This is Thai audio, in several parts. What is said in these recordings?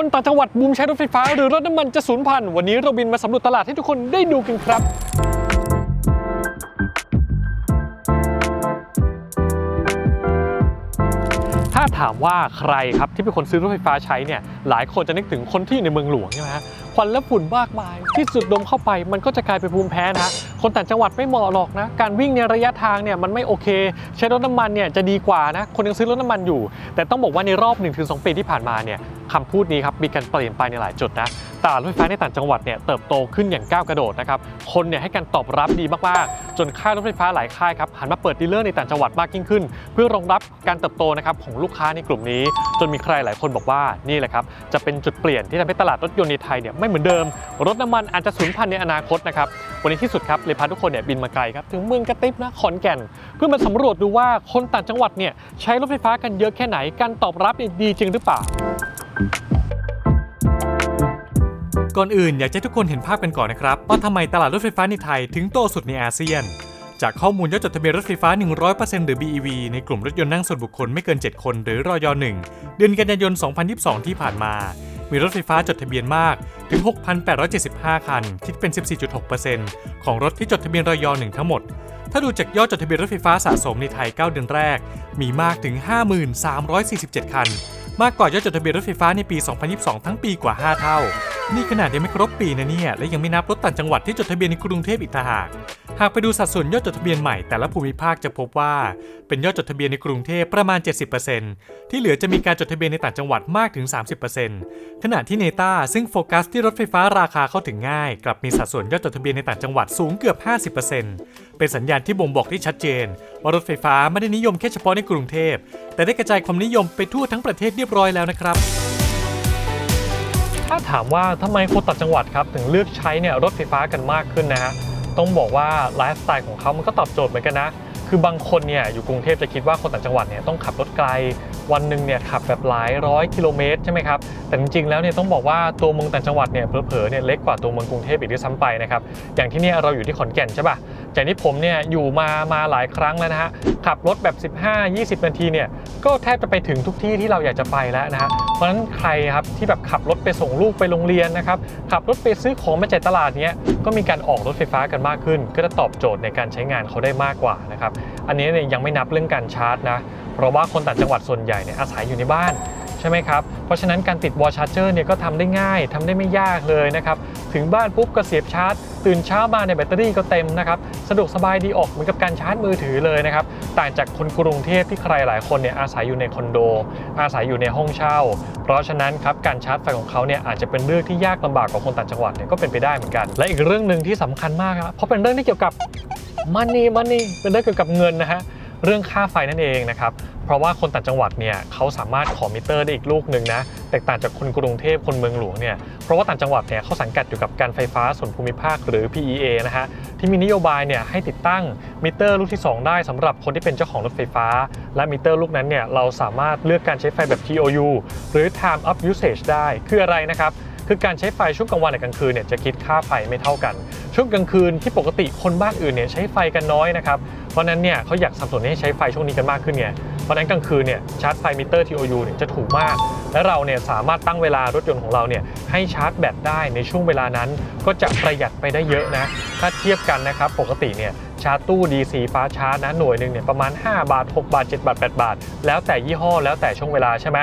คนต่างจังหวัดบูมใช้รถไฟฟ้าหรือรถน้ำมันจะสูญพันธุ์วันนี้เราบินมาสำรวจตลาดให้ทุกคนได้ดูกันครับ ถ้าถามว่าใครครับที่เป็นคนซื้อรถไฟฟ้าใช้เนี่ยหลายคนจะนึกถึงคนที่อยู่ในเมืองหลวงใช่ไหมฮะควันและฝุ่นมากมาย ที่สุดดมเข้าไปมันก็จะกลายเป็นภูมิแพ้นะคนต่างจังหวัดไม่เหมาะหรอกนะ การวิ่งในระยะทางเนี่ยมันไม่โอเค ใช้รถน้ำมันเนี่ยจะดีกว่านะ คนยังซื้อรถน้ำมันอยู่ แต่ต้องบอกว่าในรอบ 1-2 ปีที่ผ่านมาเนี่ย คำพูดนี้ครับมีการเปลี่ยนไปในหลายจุดนะตลาดรถไฟฟ้าในต่างจังหวัดเนี่ยเติบโตขึ้นอย่างก้าวกระโดดนะครับคนเนี่ยให้การตอบรับดีมากๆ จนค่ายรถไฟฟ้าหลายค่ายครับหันมาเปิดดีลเลอร์ในต่างจังหวัดมากยิ่งขึ้น เพื่อรองรับการเติบโตนะครับของลูกค้าในกลุ่มนี้ จนมีใครหลายคนบอกว่านี่แหละครับจะเป็นจุดเปลี่ยนที่ทำให้ตลาดรถยนต์ในไทยเนี่ยไม่เหมือนเดิม รถน้ำมันอาจจะสูญพันธุ์ในอนาคตนะครับวันนี้ที่สุดครับเลยพาทุกคนเนี่ยบินมาไกลครับถึงเมืองกระติบนะขอนแก่น เพื่อมาสำรวจดูว่าคนต่างจังหวัดเนี่ยใช้รถไฟฟ้ากันเยอะแค่ไหนการตอบรับดีจริงหรือเปล่า ก่อนอื่นอยากให้ทุกคนเห็นภาพกันก่อนนะครับ ว่าทำไมตลาดรถไฟฟ้าในไทยถึงโตสุดในอาเซียน จากข้อมูลยอดจดทะเบียนรถไฟฟ้า 100%หรือ BEV ในกลุ่มรถยนต์นั่งส่วนบุคคลไม่เกิน 7 คน หรือรอย1เดือนกันยายน 2022 ที่ผ่านมา มีรถไฟฟ้าจดทะเบียนมากถึง 6,875 คัน คิดเป็น 14.6%ของรถที่จดทะเบียนรอย1ทั้งหมด ถ้าดูจากยอดจดทะเบียนรถไฟฟ้าสะสมในไทย 9 เดือนแรก มีมากถึง 53,47 คัน มากกว่ายอดจดทะเบียนรถไฟฟ้าในปี 2022 ทั้งปีกว่า 5 เท่า นี่ขนาดยังไม่ครบปีนะเนี่ย และยังไม่นับรถต่างจังหวัดที่จดทะเบียนในกรุงเทพอีกต่างหาก หากไปดูสัดส่วนยอดจดทะเบียนใหม่แต่ละภูมิภาคจะพบว่า เป็นยอดจดทะเบียนในกรุงเทพประมาณ 70%ที่เหลือจะมีการจดทะเบียนในต่างจังหวัดมากถึง 30%ขณะที่เนต้าซึ่งโฟกัสที่รถไฟฟ้าราคาเข้าถึงง่าย กลับมีสัดส่วนยอดจดทะเบียนในต่างจังหวัดสูงเกือบ 50%เป็นสัญญาณที่บ่งบอกที่ชัดเจน ว่ารถไฟฟ้าไม่ได้นิยมแค่เฉพาะในกรุงเทพแต่ได้กระจายความนิยมไปทั่วทั้งประเทศเรียบร้อยแล้วนะครับ ถ้าถามว่าทำไมคนต่างจังหวัดครับถึงเลือกใช้เนี่ยรถไฟฟ้ากันมากขึ้นนะฮะต้องบอกว่าไลฟ์สไตล์ของเขามันก็ตอบโจทย์เหมือนกันนะคือบางคนเนี่ยอยู่กรุงเทพจะคิดว่าคนต่างจังหวัดเนี่ยต้องขับรถไกล วันหนึ่งเนี่ยขับแบบหลายร้อยกิโลเมตรใช่ไหมครับ แต่จริงๆแล้วเนี่ยต้องบอกว่าตัวเมืองต่างจังหวัดเนี่ยเผลอๆเนี่ยเล็กกว่าตัวเมืองกรุงเทพอีกด้วยซ้ำไปนะครับ อย่างที่เนี่ยเราอยู่ที่ขอนแก่นใช่ป่ะจากที่ผมเนี่ยอยู่มามาหลายครั้งแล้วนะฮะขับรถแบบ 15-20 นาทีเนี่ยก็แทบจะไปถึงทุกที่ที่เราอยากจะไปแล้วนะฮะเพราะฉะนั้นใครครับที่แบบขับรถไปส่งลูกไปโรงเรียนนะครับขับรถไปซื้อของมาจ่ายตลาดเนี้ยก็มีการออกรถไฟฟ้ากันมากขึ้น ก็จะตอบโจทย์ในการใช้งานเขาได้มากกว่านะครับอันนี้เนี่ยยังไม่นับเรื่องการชาร์จนะ เพราะว่าคนต่างจังหวัดส่วนใหญ่เนี่ยอาศัยอยู่ในบ้านใช่ไหมครับ เพราะฉะนั้นการติดวอลชาร์เจอร์เนี่ยก็ทำได้ง่ายทำได้ไม่ยากเลยนะครับ ถึงบ้านปุ๊บก็เสียบชาร์จ ตื่นเช้ามาในยแบตเตอรี่ก็เต็มนะครับ สะดวกสบายดีออกเหมือนกับการชาร์จมือถือเลยนะครับ ต่างจากคนกรุงเทพที่ใครหลายคนเนี่ยอาศัยอยู่ในคอนโด อาศัยอยู่ในห้องเช่า เพราะฉะนั้นครับการชาร์จไฟของเขาเนี่ยอาจจะเป็นเรื่องที่ยากลำบากกว่าคนต่างจังหวัดเนี่ยก็เป็นไปได้เหมือนกัน และอีกเรื่องหนึ่งที่สำคัญมากครับเพราะเป็นเรื่องที่เกี่ยวกับมันนี่มันนี่เป็นเรื่องเกี่ยวกับเงินนะฮะ เรื่องค่าไฟนั่นเองนะครับเพราะว่าคนต่างจังหวัดเนี่ยเขาสามารถขอมิเตอร์ได้อีกลูกหนึ่งนะแตกต่างจากคนกรุงเทพคนเมืองหลวงเนี่ยเพราะว่าต่างจังหวัดเนี่ยเขาสังกัดอยู่กับการไฟฟ้าส่วนภูมิภาคหรือ PEA นะฮะที่มีนโยบายเนี่ยให้ติดตั้งมิเตอร์ลูกที่ 2 ได้สำหรับคนที่เป็นเจ้าของรถไฟฟ้า และมิเตอร์ลูกนั้นเนี่ยเราสามารถเลือกการใช้ไฟแบบ TOU หรือ Time Up Usage ได้คืออะไรนะครับคือการใช้ไฟช่วงกลางวันกับกลางคืนเนี่ยจะคิดค่าไฟไม่เท่ากัน ช่วงกลางคืนที่ปกติคนบ้านอื่นเนี่ยใช้ไฟกันน้อยนะครับ ราะนั้นเนี่ยเขาอยากสับสนให้ใช้ไฟช่วงนี้กันมากขึ้นไงเพราะนั้นกลางคืนเนี่ยชาร์จไฟมิเตอร์ TOU เนี่ยจะถูกมาก และเราเนี่ยสามารถตั้งเวลารถยนต์ของเราเนี่ยให้ชาร์จแบตได้ในช่วงเวลานั้น ก็จะประหยัดไปได้เยอะนะถ้าเทียบกันนะครับปกติเนี่ยชาร์จตู้ DC ฟ้าชาร์จนะหน่วยหนึ่งเนี่ยประมาณ 5 บาท 6 บาท 7 บาท 8 บาท แล้วแต่ยี่ห้อแล้วแต่ช่วงเวลาใช่ไหม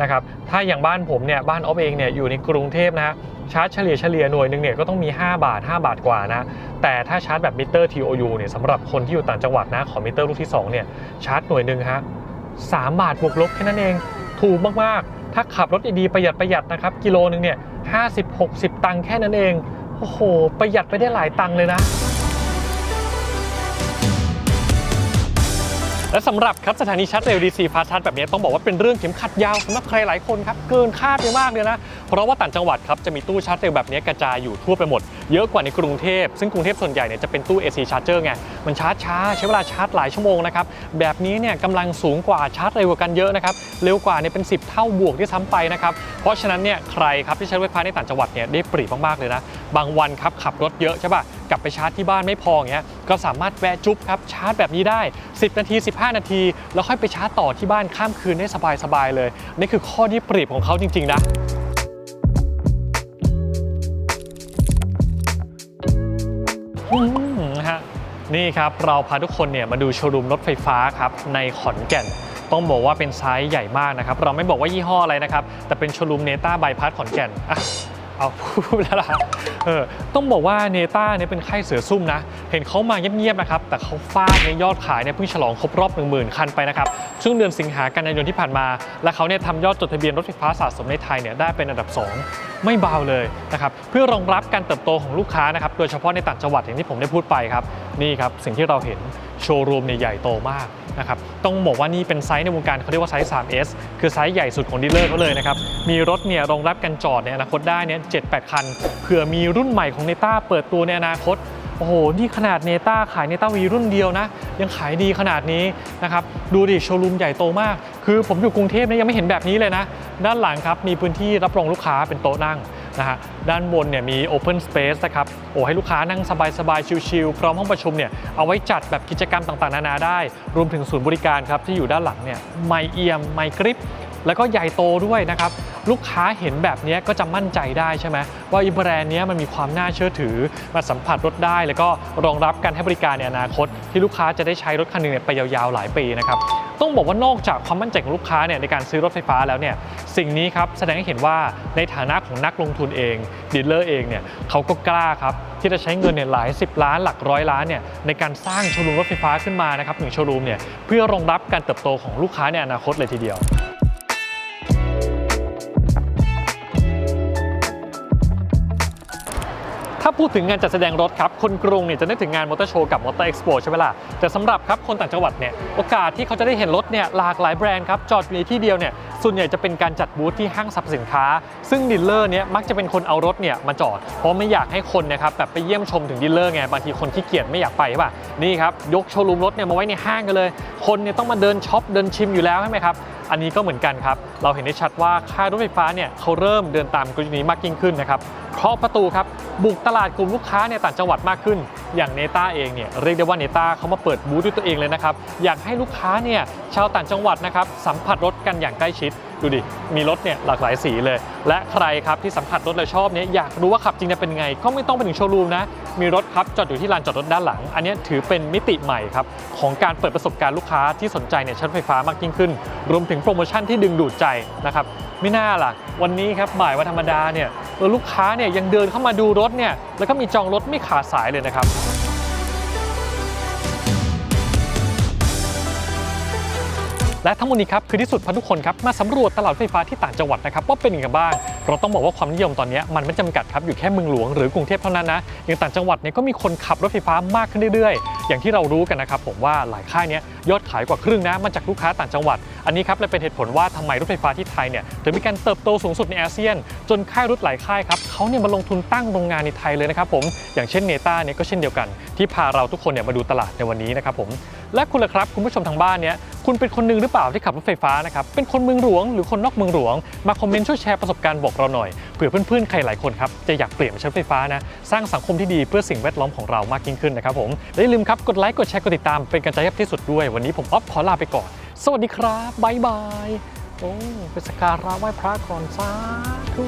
นะครับถ้าอย่างบ้านผมเนี่ยบ้านออฟเองเนี่ยอยู่ในกรุงเทพนะ ชาร์จเฉลี่ยเฉลี่ยหน่วยหนึ่งเนี่ยก็ต้องมี 5 บาท 5 บาทกว่านะ แต่ถ้าชาร์จแบบมิเตอร์ TOU เนี่ยสำหรับคนที่อยู่ต่างจังหวัดนะขอมิเตอร์ลูกที่2เนี่ยชาร์จหน่วยหนึ่งฮะ3บาทบวกลบแค่นั้นเอง ถูกมากๆ ถ้าขับรถดีๆประหยัดประหยัดนะครับกิโลนึงเนี่ยห้าสิบหกสิบตังค์แค่นั้นเองโอ้โห ประหยัดไปได้หลายตังค์เลยนะ และสำหรับครับสถานีชาร์จเร็ว DC Fast Charge แบบนี้ต้องบอกว่าเป็นเรื่องเข็มขัดยาวสำหรับใครหลายคนครับเกินคาดไปมากเลยนะ เพราะว่าต่างจังหวัดครับจะมีตู้ชาร์จเร็วแบบนี้กระจายอยู่ทั่วไปหมด เยอะกว่าในกรุงเทพ ซึ่งกรุงเทพส่วนใหญ่เนี่ยจะเป็นตู้ AC Charger ไงมันชาร์จช้าใช้เวลาชาร์จหลายชั่วโมงนะครับแบบนี้เนี่ยกำลังสูงกว่าชาร์จเร็วกว่ากันเยอะนะครับเร็วกว่าเนี่ยเป็น 10 เท่าบวกที่ซ้ำไปนะครับเพราะฉะนั้นเนี่ยใครครับที่ใช้รถไฟฟ้าในต่างจังหวัดเนี่ยได้ปรีมากๆเลยนะบางวันครับขับรถเยอะใช่ป่ะ กลับไปชาร์จที่บ้านไม่พอเงี้ยก็สามารถแวะจุ๊บครับชาร์จแบบนี้ได้ 10 นาที 15 นาที แล้วค่อยไปชาร์จต่อที่บ้านข้ามคืนได้สบายๆเลย นี่คือข้อที่เปรียบของเขาจริง ๆ นะฮะนี่ครับเราพาทุกคนเนี่ยมาดูโชว์รูมรถไฟฟ้าครับในขอนแก่นต้องบอกว่าเป็นไซส์ใหญ่มากนะครับ เราไม่บอกว่ายี่ห้ออะไรนะครับ แต่เป็นโชว์รูมเนต้าบายพาสขอนแก่นอะ เอาพูดแล้วล่ะเออต้องบอกว่าเนต้าเนี่ยเป็นค่ายเสือซุ่มนะ เห็นเขามาเงียบๆนะครับ แต่เขาฟาดในยอดขายเนี่ยเพิ่งฉลองครบรอบ 1 0,000 คันไปนะครับ ช่วงเดือนสิงหากันยายนที่ผ่านมา และเขาเนี่ยทำยอดจดทะเบียนรถไฟฟ้าสะสมในไทยเนี่ยได้เป็นอันดับ 2 ไม่เบาเลยนะครับ เพื่อรองรับการเติบโตของลูกค้านะครับ โดยเฉพาะในต่างจังหวัดอย่างที่ผมได้พูดไปครับ นี่ครับสิ่งที่เราเห็น ชว์รูมเนี่ยใหญ่โตมากนะครับต้องบอกว่านี่เป็นไซส์ในวงการเขาเรียกว่าไซส์ 3S คือไซส์ใหญ่สุดของดีลเลอร์เขาเลยนะครับ มีรถเนี่ยรองรับการจอดในอนาคตได้เนี่ย7-8คัน เผื่อมีรุ่นใหม่ของเนต้าเปิดตัวในอนาคตโอ้โห นี่ขนาดเนต้าขายเนต้าวีรุ่นเดียวนะ ยังขายดีขนาดนี้นะครับ ดูดิ โชว์รูมใหญ่โตมาก คือผมอยู่กรุงเทพเนี่ยยังไม่เห็นแบบนี้เลยนะ ด้านหลังครับ มีพื้นที่รับรองลูกค้าเป็นโต๊ะนั่ง นะฮะด้านบนเนี่ยมี Open Space นะครับโอ้ให้ลูกค้านั่งสบายๆ ชิลๆพร้อมห้องประชุมเนี่ยเอาไว้จัดแบบกิจกรรมต่างๆ นานาได้ รวมถึงศูนย์บริการครับที่อยู่ด้านหลังเนี่ยไมเอียมไมกริป แล้วก็ใหญ่โตด้วยนะครับ ลูกค้าเห็นแบบนี้ก็จะมั่นใจได้ใช่ไหมว่าอีแบรนด์นี้มันมีความน่าเชื่อถือมาสัมผัสรถได้ แล้วก็รองรับการให้บริการในอนาคต ที่ลูกค้าจะได้ใช้รถคันหนึงเนี่ยไปยาวๆหลายปีนะครับต้องบอกว่านอกจากความมั่นใจของลูกค้าเนี่ยในการซื้อรถไฟฟ้าแล้วเนี่ยสิ่งนี้ครับแสดงให้เห็นว่าในฐานะของนักลงทุนเองดีลเลอร์เองเนี่ยเขาก็กล้าครับที่จะใช้เงินเนี่ยหลาย 10 ล้านหลักร้อยล้านเนี่ยในการสร้างโชว์รูมรถไฟฟ้าขึ้นมานะครับหนึ่งโชว์รูมเนี่ยเพื่อรองรับการเติบโตของลูกค้าในอนาคตเลยทีเดียวาพูดถึงงานจัดแสดงรถครับ คนกรุงเนี่ยจะนึกถึงงานมอเตอร์โชว์กับมอเตอร์เอ็กซ์โปใช่ไหมล่ะ แต่สำหรับครับคนต่างจังหวัดเนี่ยโอกาสที่เขาจะได้เห็นรถเนี่ยหลากหลายแบรนด์ครับจอดอยู่ในที่เดียวเนี่ย ส่วนใหญ่จะเป็นการจัดบูธที่ห้างสรรพสินค้า ซึ่งดีลเลอร์เนี่ยมักจะเป็นคนเอารถเนี่ยมาจอด เพราะไม่อยากให้คนนะครับแบบไปเยี่ยมชมถึงดีลเลอร์ไงบางทีคนขี้เกียจไม่อยากไปใช่ป่ะนี่ครับยกโชว์รูมรถเนี่ยมาไว้ในห้างกันเลย คนเนี่ยต้องมาเดินช็อปเดินชิมอยู่แล้วใช่ไหมครับอันนี้ก็เหมือนกันครับ เราเห็นได้ชัดว่าค่ายรถไฟฟ้าเนี่ยเขาเริ่มเดินตามกลยุทธ์นี้มากยิ่งขึ้นนะครับเคาะประตูครับบุกตลาดกลุ่มลูกค้าในต่างจังหวัดมากขึ้น อย่างเนต้าเองเนี่ยเรียกได้ว่าเนต้าเขามาเปิดบูธด้วยตัวเองเลยนะครับอยากให้ลูกค้าเนี่ยชาวต่างจังหวัดนะครับสัมผัสรถกันอย่างใกล้ชิด ดูดิ มีรถเนี่ยหลากหลายสีเลย และใครครับที่สัมผัสรถแล้วชอบเนี่ยอยากรู้ว่าขับจริงจะเป็นไง ก็ไม่ต้องไปถึงโชว์รูมนะ มีรถครับจอดอยู่ที่ลานจอดรถด้านหลัง อันนี้ถือเป็นมิติใหม่ครับของการเปิดประสบการณ์ลูกค้าที่สนใจเนี่ยใช้รถไฟฟ้ามากยิ่งขึ้น รวมถึงโปรโมชั่นที่ดึงดูดใจนะครับไม่น่าล่ะ วันนี้ครับบ่ายวันธรรมดาเนี่ยเออลูกค้าเนี่ยยังเดินเข้ามาดูรถเนี่ยแล้วก็มีจองรถไม่ขาดสายเลยนะครับ และทั้งหมดนี้ครับคือที่สุดพาทุกคนครับมาสำรวจตลาดไฟฟ้าที่ต่างจังหวัดนะครับว่าเป็นยังไงบ้าง เราต้องบอกว่าความนิยมตอนนี้มันไม่จำกัดครับอยู่แค่เมืองหลวงหรือกรุงเทพเท่านั้นนะอย่างต่างจังหวัดเนี่ยก็มีคนขับรถไฟฟ้ามากขึ้นเรื่อยๆ อย่างที่เรารู้กันนะครับผมว่าหลายค่ายเนี้ยยอดขายกว่าครึ่งนะมาจากลูกค้าต่างจังหวัด อันนี้ครับเลยเป็นเหตุผลว่าทำไมรถไฟฟ้าที่ไทยเนี่ยถึงมีการเติบโตสูงสุดในอาเซียน จนค่ายรถหลายค่ายครับเขาเนี่ยมาลงทุนตั้งโรงงานในไทยเลยนะครับผมอย่างเช่นเนต้าเนี่ยก็เช่นเดียวกัน ที่พาเราทุกคนเนี่ยมาดูตลาดในวันนี้นะครับผมและคุณล่ะครับคุณผู้ชมทางบ้านเนี่ย คุณเป็นคนหนึ่งหรือเปล่าที่ขับรถไฟฟ้านะครับ เป็นคนเมืองหลวงหรือคนนอกเมืองหลวง มาคอมเมนต์ช่วยแชร์ประสบการณ์บอกเราหน่อย เผื่อเพื่อนๆ ใครหลายคนครับ จะอยากเปลี่ยนมาใช้รถไฟฟ้านะ สร้างสังคมที่ดีเพื่อสิ่งแวดล้อมของเรามากยิ่งขึ้นนะครับผม และอย่าลืมครับ กดไลค์ กดแชร์ กดติดตาม เป็นกำลังใจให้ที่สุดด้วย วันนี้ผมอ๊อฟขอลาไปก่อน สวัสดีครับ บ๊ายบาย โอ้ไปสักการะไหว้พระก่อนสาธุ